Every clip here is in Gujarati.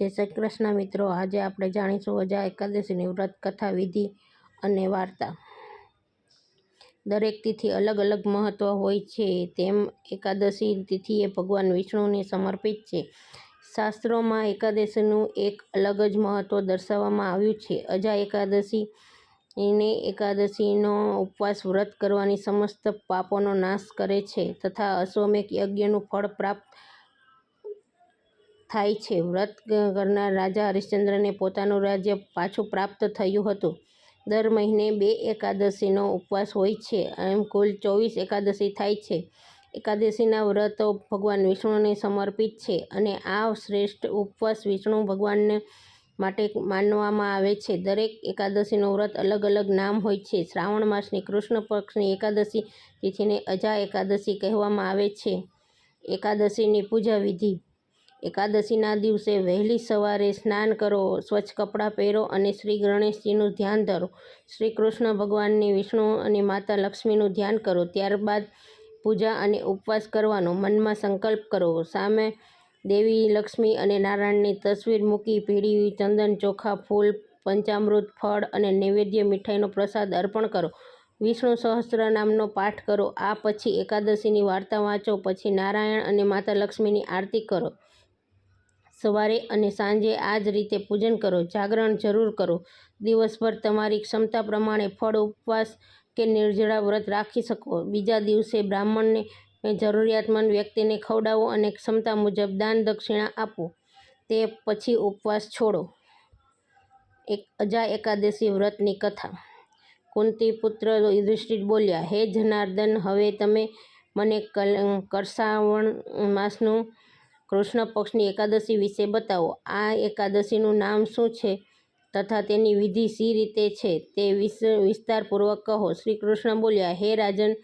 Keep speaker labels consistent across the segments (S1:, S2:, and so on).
S1: જય શ્રી મિત્રો. આજે આપણે જાણીશું અજા એકાદશીની વ્રત, કથા, વિધિ અને વાર્તા. દરેક તિથિ અલગ અલગ મહત્વ હોય છે. તેમ એકાદશી તિથિ એ ભગવાન વિષ્ણુને સમર્પિત છે. શાસ્ત્રોમાં એકાદશીનું એક અલગ જ મહત્વ દર્શાવવામાં આવ્યું છે. અજા એકાદશી એને એકાદશીનો ઉપવાસ વ્રત કરવાની સમસ્ત પાપોનો નાશ કરે છે તથા અશ્વમેક યજ્ઞનું ફળ પ્રાપ્ત થાય છે. વ્રત કરનાર રાજા હરિશ્ચંદ્રને પોતાનું રાજ્ય પાછું પ્રાપ્ત થયું હતું. દર મહિને બે એકાદશીનો ઉપવાસ હોય છે. એમ કુલ ચોવીસ એકાદશી થાય છે. એકાદશીના વ્રતો ભગવાન વિષ્ણુને સમર્પિત છે અને આ શ્રેષ્ઠ ઉપવાસ વિષ્ણુ ભગવાનને માટે માનવામાં આવે છે. દરેક એકાદશીનું વ્રત અલગ અલગ નામ હોય છે. શ્રાવણ માસની કૃષ્ણ પક્ષની એકાદશી તિથિને અજા એકાદશી કહેવામાં આવે છે. એકાદશીની પૂજા વિધિ એકાદશીના દિવસે વહેલી સવારે સ્નાન કરો, સ્વચ્છ કપડાં પહેરો અને શ્રી ગણેશજીનું ધ્યાન ધરો. શ્રી કૃષ્ણ ભગવાનની વિષ્ણુ અને માતા લક્ષ્મીનું ધ્યાન કરો. ત્યારબાદ પૂજા અને ઉપવાસ કરવાનો મનમાં સંકલ્પ કરો. સામે દેવી લક્ષ્મી અને નારાયણની તસવીર મૂકી પીળી ચંદન ચોખા, ફૂલ, પંચામૃત, ફળ અને નૈવેદ્ય મીઠાઈનો પ્રસાદ અર્પણ કરો. વિષ્ણુ સહસ્ત્ર નામનો પાઠ કરો. આ પછી એકાદશીની વાર્તા વાંચો. પછી નારાયણ અને માતા લક્ષ્મીની આરતી કરો. સવારે અને સાંજે આ જ રીતે પૂજન કરો, જાગરણ જરૂર કરો. દિવસભર તમારી ક્ષમતા પ્રમાણે ફળ, ઉપવાસ કે નિર્જળા વ્રત રાખી શકો. બીજા દિવસે બ્રાહ્મણને જરૂરિયાતમંદ વ્યક્તિને ખવડાવો અને ક્ષમતા મુજબ દાન દક્ષિણા આપો. તે પછી ઉપવાસ છોડો. એક અજા એકાદશી વ્રતની કથા. કુંતી પુત્ર યુધિષ્ઠિર બોલ્યા, હે જનાર્દન, હવે તમે મને કરસાવણ માસનું કૃષ્ણ પક્ષની એકાદશી વિશે બતાવો. આ એકાદશીનું નામ શું છે તથા તેની વિધિ સી રીતે છે તે વિસ્તારપૂર્વક કહો. શ્રી કૃષ્ણ બોલ્યા, હે રાજન,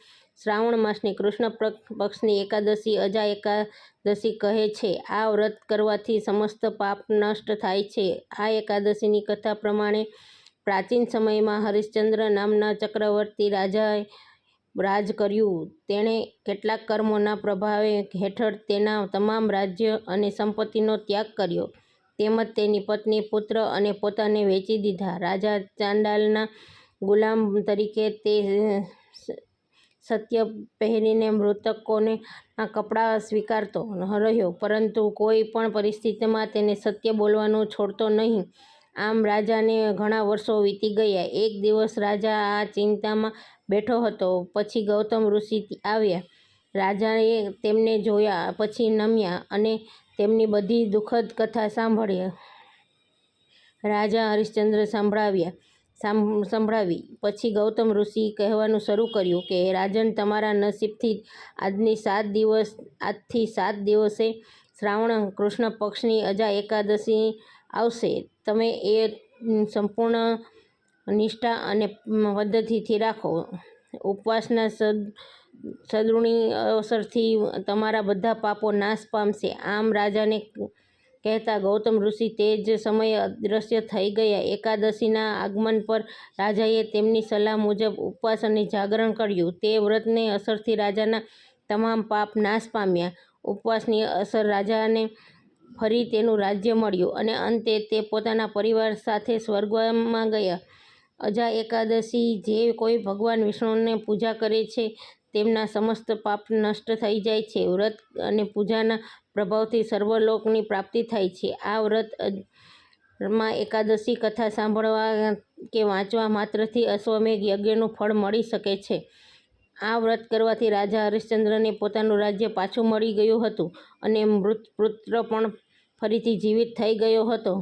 S1: શ્રાવણ માસની કૃષ્ણ પક્ષની એકાદશી અજા એકાદશી કહે છે. આ વ્રત કરવાથી સમસ્ત પાપ નષ્ટ થાય છે. આ એકાદશીની કથા પ્રમાણે પ્રાચીન સમયમાં હરિશ્ચંદ્ર નામના ચક્રવર્તી રાજાએ રાજ કર્યું. તેણે કેટલાક કર્મોના પ્રભાવે હેઠળ તેના તમામ રાજ્ય અને સંપત્તિનો ત્યાગ કર્યો. તેમજ તેની પત્ની, પુત્ર અને પોતાને વેચી દીધા. રાજા ચાંડાલના ગુલામ તરીકે તે સત્ય પહેરીને મૃતકોને કપડાં સ્વીકારતો રહ્યો. પરંતુ કોઈ પણ પરિસ્થિતિમાં તેને સત્ય બોલવાનું છોડતો નહીં. આમ રાજાને ઘણા વર્ષો વીતી ગયા. એક દિવસ રાજા આ ચિંતામાં બેઠો હતો. પછી ગૌતમ ઋષિ આવ્યા. રાજાએ તેમને જોયા, પછી નમ્યા અને તેમની બધી દુઃખદ કથા સાંભળી. રાજા હરિશ્ચંદ્ર સાંભળાવ્યા સંભળાવી. પછી ગૌતમ ઋષિ કહેવાનું શરૂ કર્યું કે, રાજન, તમારા નસીબથી આજની સાત દિવસ, આજથી સાત દિવસે શ્રાવણ કૃષ્ણ પક્ષની અજા એકાદશી આવશે. તમે એ સંપૂર્ણ નિષ્ઠા અને પદ્ધતિથી રાખો. ઉપવાસના સદ, સદૃણી અવસરથી તમારા બધા પાપો નાશ પામશે. આમ રાજાને કહેતા ગૌતમ ઋષિ તે જ સમયે અદૃશ્ય થઈ ગયા. એકાદશીના આગમન પર રાજાએ તેમની સલાહ મુજબ ઉપવાસ અને જાગરણ કર્યું. તે વ્રતને અસરથી રાજાના તમામ પાપ નાશ પામ્યા. ઉપવાસની અસર રાજાને ફરી તેનું રાજ્ય મળ્યું અને અંતે તે પોતાના પરિવાર સાથે સ્વર્ગમાં ગયા. અજા એકાદશી જે કોઈ ભગવાન વિષ્ણુને પૂજા કરે છે, તેમના સમસ્ત પાપ નષ્ટ થઈ જાય છે. વ્રત અને પૂજાના પ્રભાવથી સર્વલોકની પ્રાપ્તિ થાય છે. આ વ્રતમાં એકાદશી કથા સાંભળવા કે વાંચવા માત્રથી અશ્વમેઘ યજ્ઞનું ફળ મળી શકે છે. આ વ્રત કરવાથી રાજા હરિશ્ચંદ્રને પોતાનું રાજ્ય પાછું મળી ગયું હતું અને મૃત પુત્ર પણ ફરીથી જીવિત થઈ ગયો હતો.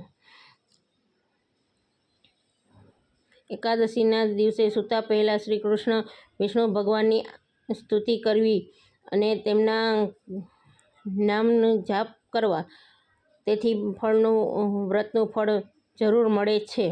S1: એકાદશીના દિવસે સૂતા પહેલાં શ્રી કૃષ્ણ વિષ્ણુ ભગવાનની સ્તુતિ કરવી અને તેમના નામનો જાપ કરવા. તેથી ફળનું, વ્રતનું ફળ જરૂર મળે છે.